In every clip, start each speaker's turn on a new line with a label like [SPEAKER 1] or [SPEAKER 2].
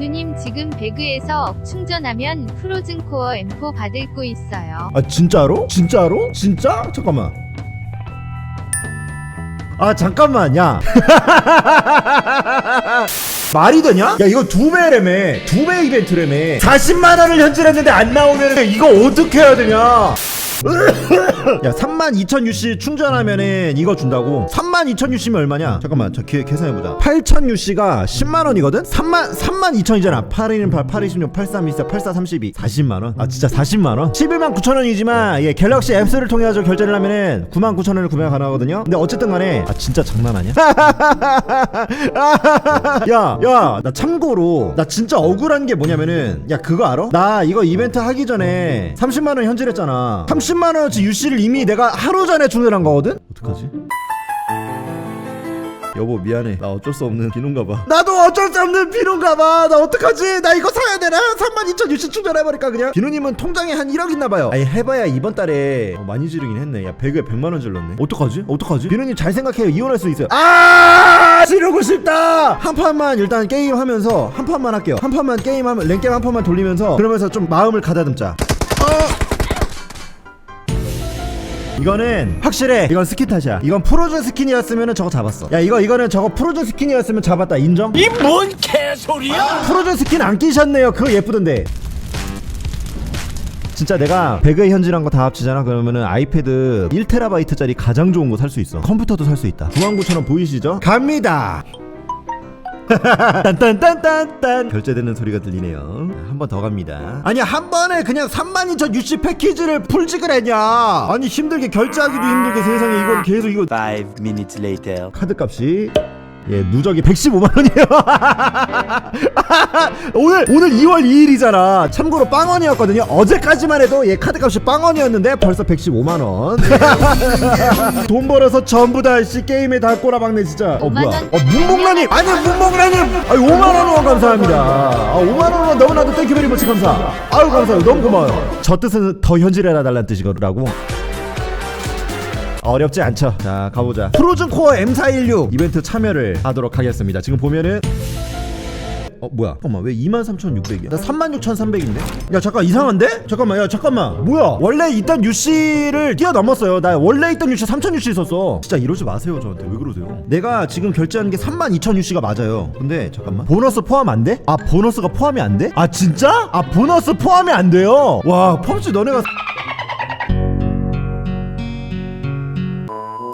[SPEAKER 1] 비누님 지금 배그에서 충전하면 프로즌 코어 M4 받을 거 있어요.
[SPEAKER 2] 아 진짜로? 진짜로? 진짜? 잠깐만 아 잠깐만 야 말이 되냐? 야 이거 두 배래매 두 배 이벤트래매 40만원을 현질했는데 안 나오면 이거 어떻게 해야 되냐 야 32,000UC 충전하면은 이거 준다고. 32,000UC면 얼마냐? 잠깐만 저 기, 계산해보자. 8,000UC가 10만원이거든? 3만 32,000이잖아. 8 1 8 8 26 83 24 84 32 40만원? 아 진짜 40만원? 11만 9천원이지만 예 갤럭시 앱스를 통해 가지고 결제를 하면은 9만 9천원을 구매가 가능하거든요? 근데 어쨌든 간에 아 진짜 장난 아니야? 야, 야, 나 참고로 나 진짜 억울한 게 뭐냐면은 야 그거 알아? 나 이거 이벤트 하기 전에 30만 원 현질했잖아. 30만 원어치 유씨를 이미 내가 하루 전에 충전한 거거든. 어떡하지? 여보 미안해. 나 어쩔 수 없는 비누인가 봐. 나도 어쩔 수 없는 비누인가 봐나 어떡하지? 나 이거 사야 되나? 32,000 유씨 충전해버릴까 그냥? 비누님은 통장에 한 1억 있나 봐요. 아니 해봐야 이번 달에 어, 많이 지르긴 했네. 야 100에 100만 원 질렀네. 어떡하지? 어떡하지? 비누님 잘 생각해요. 이혼할 수 있어요. 아 지르고 싶다! 한 판만 일단 게임 하면서 한 판만 할게요. 한 판만 게임하면 랭게임 한 판만 돌리면서 그러면서 좀 마음을 가다듬자 이거는 확실해. 이건 스킨 탓이야. 이건 프로즌 스킨이었으면 저거 잡았어. 야 이거 이거는 저거 프로즌 스킨이었으면 잡았다. 인정?
[SPEAKER 3] 이 뭔 개소리야?
[SPEAKER 2] 프로즌 스킨 안 끼셨네요. 그거 예쁘던데. 진짜 내가 배그에 현질한 거 다 합치잖아? 그러면은 아이패드 1TB짜리 가장 좋은 거 살 수 있어. 컴퓨터도 살 수 있다. 99,000원 보이시죠? 갑니다 딴딴딴딴딴. 결제되는 소리가 들리네요. 한 번 더 갑니다. 아니 한 번에 그냥 32,000 유씨 패키지를 풀직을 했냐. 아니 힘들게 결제하기도 힘들게 세상에 이걸 계속 이거
[SPEAKER 3] Five minutes later.
[SPEAKER 2] 카드 값이 예 누적이 115만 원이에요. 오늘 오늘 2월 2일이잖아. 참고로 빵원이었거든요. 어제까지만 해도 예 카드 값이 빵원이었는데 벌써 115만 원. 돈 벌어서 전부 다 씨 게임에 다 꼬라박네 진짜. 어 뭐야? 어 문봉라님 아니 문봉라님. 아 5만 원 후원 감사합니다. 아 5만 원 후원 너무나도 땡큐 베리 머치 감사. 아유 감사해요. 너무 고마워요. 저 뜻은 더 현질해라 달라는 뜻이거라고. 어렵지 않죠. 자 가보자. 프로즌 코어 M416 이벤트 참여를 하도록 하겠습니다. 지금 보면은 어 뭐야? 잠깐만 왜 23,600이야? 나 36,300인데? 야 잠깐 이상한데? 잠깐만 야 잠깐만 뭐야? 원래 있던 UC를 뛰어넘었어요. 나 원래 있던 UC 3,000 UC 있었어. 진짜 이러지 마세요 저한테 왜 그러세요? 내가 지금 결제한 게 32,000 UC가 맞아요. 근데 잠깐만 보너스 포함 안 돼? 아 보너스가 포함이 안 돼? 아 진짜? 아 보너스 포함이 안 돼요? 와 펌치 너네가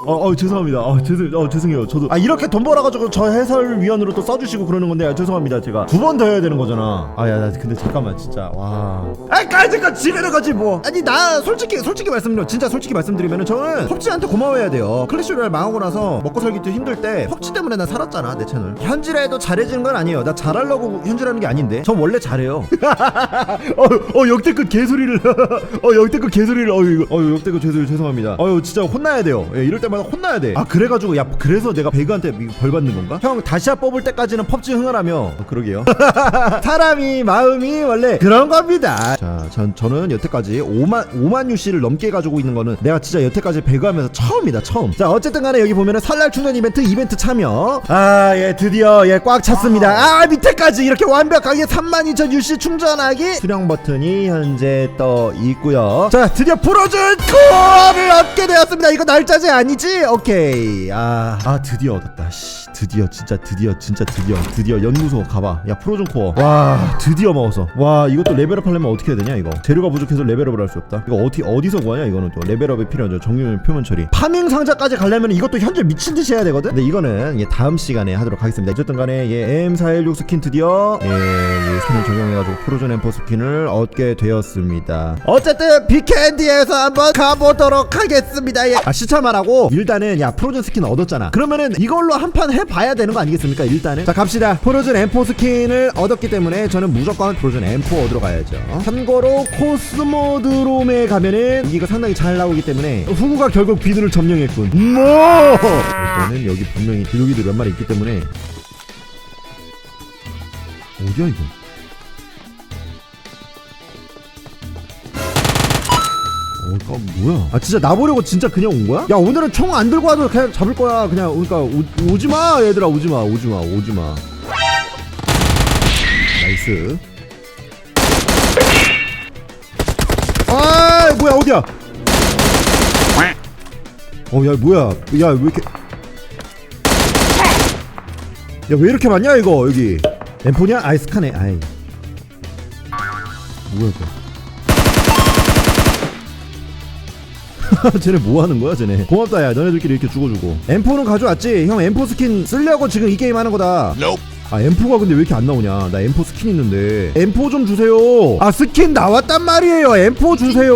[SPEAKER 2] 어, 어 죄송합니다. 어, 죄송, 어, 죄송해요. 저도 아 이렇게 돈 벌어가지고 저 해설위원으로 또 써주시고 그러는 건데 아, 죄송합니다. 제가 두 번 더 해야 되는 거잖아. 아야, 나 근데 잠깐만 진짜 와. 아, 까짓거 지르는 거지 뭐. 아니 나 솔직히 솔직히 말씀드려, 진짜 솔직히 말씀드리면은 저는 펍치한테 고마워해야 돼요. 클래시로얄 망하고 나서 먹고 살기 도 힘들 때 펍치 때문에 나 살았잖아 내 채널. 현질해도 잘해지는 건 아니에요. 나 잘하려고 현질하는 게 아닌데. 전 원래 잘해요. 어, 어 역대급 개소리를. 어 역대급 개소리를. 어 이거, 어 역대급 개소리 죄송합니다. 어유 진짜 혼나야 돼요. 예, 이럴 때 마다 혼나야 돼. 아 그래가지고 야 그래서 내가 배그한테 이거 벌 받는 건가? 형 다시야 뽑을 때까지는 펍지 흥하라며. 어, 그러게요. 사람이 마음이 원래 그런 겁니다. 자, 전 저는 여태까지 5만 5만 유씨를 넘게 가지고 있는 거는 내가 진짜 여태까지 배그하면서 처음이다 처음. 자 어쨌든간에 여기 보면은 설날 충전 이벤트 이벤트 참여. 아 예 드디어 예 꽉 찼습니다. 아 밑에까지 이렇게 완벽하게 32,000 유씨 충전하기 수령 버튼이 현재 떠 있고요. 자 드디어 프로즌 코어를 얻게 되었습니다. 이거 날짜제 아니지? 오케이. 아, 아 드디어 얻었다. 씨, 드디어 진짜 드디어 진짜 드디어 드디어 연구소 가봐. 야 프로즌 코어. 와 드디어 먹었어. 와 이것도 레벨업 하려면 어떻게 해야 되냐 이거. 재료가 부족해서 레벨업을 할 수 없다. 이거 어디 어디서 구하냐 이거는 또 레벨업이 필요하죠. 정유물 표면 처리. 파밍 상자까지 가려면 이것도 현재 미친 듯이 해야 되거든. 근데 이거는 예, 다음 시간에 하도록 하겠습니다. 어쨌든간에 예, M416 스킨 드디어 예, 예 스킨을 적용해가지고 프로즌 M4 스킨을 얻게 되었습니다. 어쨌든 비캔디에서 한번 가보도록 하겠습니다. 예. 아 하고 일단은 야 프로즌 스킨 얻었잖아. 그러면은 이걸로 한 판 해봐야 되는 거 아니겠습니까? 일단은 자 갑시다. 프로즌 M4 스킨을 얻었기 때문에 저는 무조건 프로즌 M4 얻으러 가야죠. 참고로 코스모드롬에 가면은 이거 상당히 잘 나오기 때문에 후구가 결국 비누를 점령했군. 뭐? 일단은 여기 분명히 비둘기들 몇 마리 있기 때문에 어디야 이거? 어, 까 뭐야? 아 진짜 나보려고 진짜 그냥 온 거야? 야 오늘은 총 안 들고 와도 그냥 잡을 거야. 그냥 그러니까 오, 오지 마 얘들아 오지 마 오지 마 오지 마. 나이스. 나이스 아 뭐야 어디야 어야 뭐야 야 왜 이렇게 야 왜 이렇게 많냐 이거 여기 엠포냐 아이스카네 아이 뭐야 이거 쟤네 뭐 하는 거야 쟤네 고맙다 야 너네들끼리 이렇게 죽어주고 M4는 가져왔지 형 M4 스킨 쓰려고 지금 이 게임 하는 거다
[SPEAKER 3] Nope.
[SPEAKER 2] 아 M4가 근데 왜 이렇게 안 나오냐 나 M4 스킨 있는데 M4 좀 주세요 아 스킨 나왔단 말이에요 M4 주세요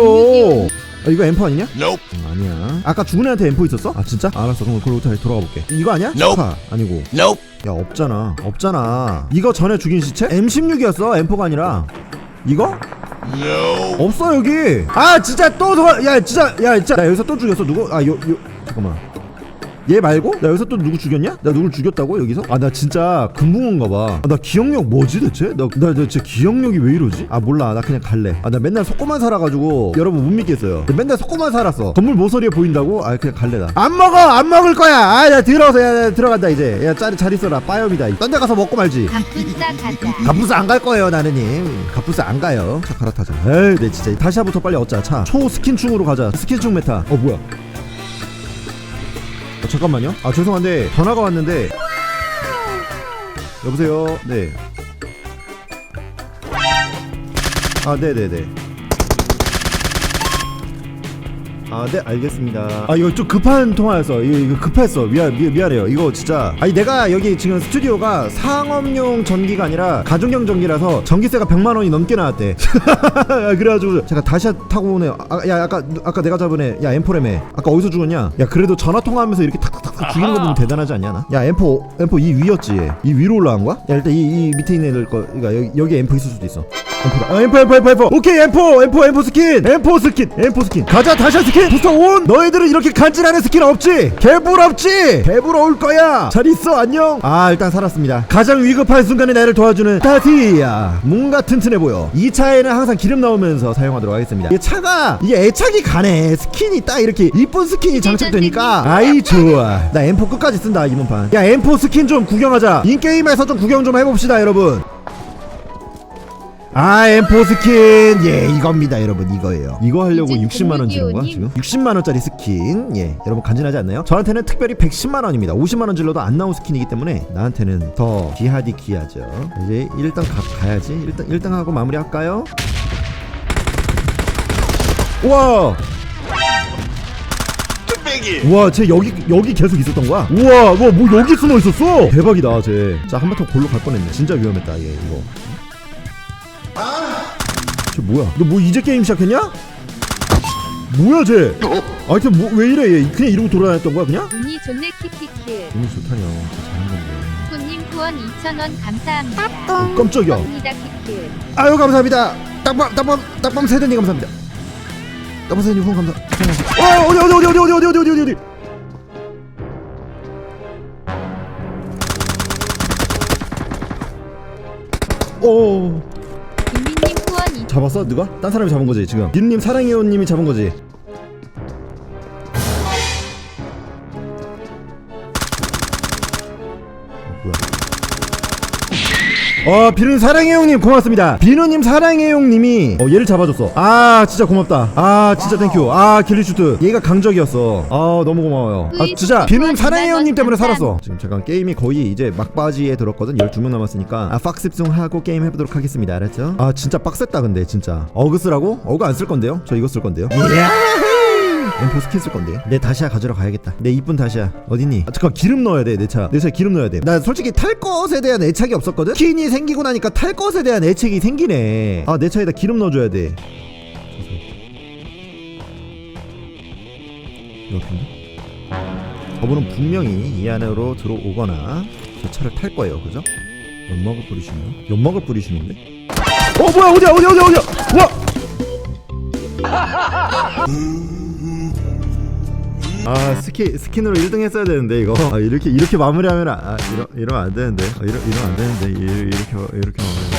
[SPEAKER 2] 아, 이거 M4 아니냐?
[SPEAKER 3] Nope.
[SPEAKER 2] 음, 아니야 아까 죽은 애한테 M4 있었어? 아 진짜? 알았어 그럼 그걸로 다시 돌아가 볼게 이거 아니야?
[SPEAKER 3] Nope.
[SPEAKER 2] 축하 아니고
[SPEAKER 3] Nope.
[SPEAKER 2] 야 없잖아 없잖아 이거 전에 죽인 시체? M16이었어 M4가 아니라 이거? 없어 여기. 아 진짜 또 돌아 야 진짜 야 진짜. 나 여기서 또 죽였어. 누구? 아요 요 잠깐만 얘 말고? 나 여기서 또 누구 죽였냐? 나 누굴 죽였다고 여기서? 아 나 진짜 금붕어인가 봐나 기억력 뭐지 대체? 나나 나, 나 진짜 기억력이 왜 이러지? 아 몰라. 나 그냥 갈래. 아 나 맨날 속고만 살아가지고 여러분 못 믿겠어요. 나 맨날 속고만 살았어. 건물 모서리에 보인다고? 아 그냥 갈래 나 안 먹어! 안 먹을 거야! 아 나 들어서 야, 야 들어간다 이제. 야잘 있어라. 빠염이다 딴 데 가서 먹고 말지.
[SPEAKER 1] 가자.
[SPEAKER 2] 갑부스 안 갈 거예요 나는님 갑부스 안 가요. 차 갈아타자. 에이 내 진짜. 다시아부터 빨리 얻자 차 초 스킨충으로 가자. 스킨충 메타. 어 뭐야 어, 잠깐만요. 아 죄송한데 전화가 왔는데. 여보세요? 네. 아, 네네네. 아, 네, 알겠습니다. 아, 이거 좀 급한 통화였어. 이거, 이거 급했어. 미안, 미, 미안해요. 이거 진짜. 아니, 내가 여기 지금 스튜디오가 상업용 전기가 아니라 가정용 전기라서 전기세가 100만 원이 넘게 나왔대. 그래가지고 제가 다시 타고 오네. 아, 야, 아까, 아까 내가 잡은 애, 야, 엠포레메. 아까 어디서 죽었냐? 야, 그래도 전화 통화하면서 이렇게 탁탁탁 죽이는 거 보면 대단하지 않냐, 나? 야, 엠포, 엠포 이 위였지. 얘. 이 위로 올라간 거야? 야, 일단 이, 이 밑에 있는 애들 거, 그러니까 여기, 여기 엠포 있을 수도 있어. 엠포다. 아, 엠포, 엠포, 엠포, 엠포. 오케이, 엠포, 엠포, 엠포 스킨. 엠포 스킨, 엠포 스킨. 가자, 다시아 스킨. 부서 온. 너희들은 이렇게 간지나는 스킨 없지? 개부럽지? 개부러울 거야. 잘 있어, 안녕. 아, 일단 살았습니다. 가장 위급한 순간에 나를 도와주는 다시야. 뭔가 튼튼해 보여. 이 차에는 항상 기름 나오면서 사용하도록 하겠습니다. 이 차가 이게 애착이 가네. 스킨이 딱 이렇게 이쁜 스킨이 장착되니까. 아이 좋아. 나 엠포 끝까지 쓴다 이번 판. 야 엠포 스킨 좀 구경하자. 인 게임에서 좀 구경 좀 해봅시다, 여러분. 아 M4 스킨. 예 이겁니다 여러분. 이거예요. 이거 하려고
[SPEAKER 1] 이제
[SPEAKER 2] 60만원 지른 거야 지금? 60만 원짜리 스킨. 예 여러분 간지나지 않나요? 저한테는 특별히 110만 원입니다. 50만 원 질러도 안 나온 스킨이기 때문에 나한테는 더 기하디 기하죠. 이제 일단 가, 가야지. 일단 1등 하고 마무리할까요? 우와! 우와 쟤 여기 여기 계속 있었던 거야? 우와 우와 뭐 여기 숨어 있었어? 대박이다 쟤자 한바탕 골로 갈 뻔했네. 진짜 위험했다 얘 이거 쟤 뭐야? 너 뭐 이제 게임 시작했냐? 뭐야 쟤? 아이템 뭐, 왜 이래 얘? 그냥 이러고 돌아다녔던 거야 그냥?
[SPEAKER 1] 운이 좋네 키키키.
[SPEAKER 2] 너무 좋다냐 잘한 건데
[SPEAKER 1] 후님 후원 2,000원 감사합니다.
[SPEAKER 2] 어, 깜짝이야
[SPEAKER 1] 감사합니다 키키.
[SPEAKER 2] 아유 감사합니다 딱밤 딱밤 딱밤 세대님 감사합니다 딱밤 세대님 후원 감사 감사합니다 어 어디 어디 어디 어디 어디 어디 어디 어디 어디 오
[SPEAKER 1] 김민님 후원 2
[SPEAKER 2] 잡았어? 누가? 딴 사람이 잡은 거지 지금. 윤님 사랑해요님이 잡은 거지 어 비누님 사랑해요님 고맙습니다. 비누님 사랑해요님이 어 얘를 잡아줬어. 아 진짜 고맙다. 아 진짜 땡큐. 아 길리슈트. 얘가 강적이었어. 아 너무 고마워요. 아 진짜 비누님 사랑해요님 때문에 살았어. 지금 잠깐 게임이 거의 이제 막바지에 들었거든. 12명 남았으니까. 아 팍습송 하고 게임 해보도록 하겠습니다. 알았죠? 아 진짜 빡셌다 근데 진짜. 어그 쓰라고? 어그 안 쓸 건데요? 저 이거 쓸 건데요 엠포 스킨 쓸 건데. 내 다시아 가지러 가야겠다. 내 이쁜 다시아 어딨니? 아 잠깐 기름 넣어야 돼 내 차. 내 차에 기름 넣어야 돼나 솔직히 탈 것에 대한 애착이 없었거든? 스킨이 생기고 나니까 탈 것에 대한 애착이 생기네. 아 내 차에다 기름 넣어줘야 돼. 이렇게인데? 저분은 분명히 이 안으로 들어오거나 저 차를 탈 거예요. 그죠? 연막을 뿌리시네요? 연막을 뿌리시는데? 어 뭐야 어디야 어디야 어디야 어디야? 와 아 스킨 스킨으로 1등 했어야 되는데 이거. 아, 이렇게 이렇게 마무리하면 아 이러 이러면 안 되는데. 아, 이러 이러면 안 되는데. 이- 이렇게 이렇게 마무리.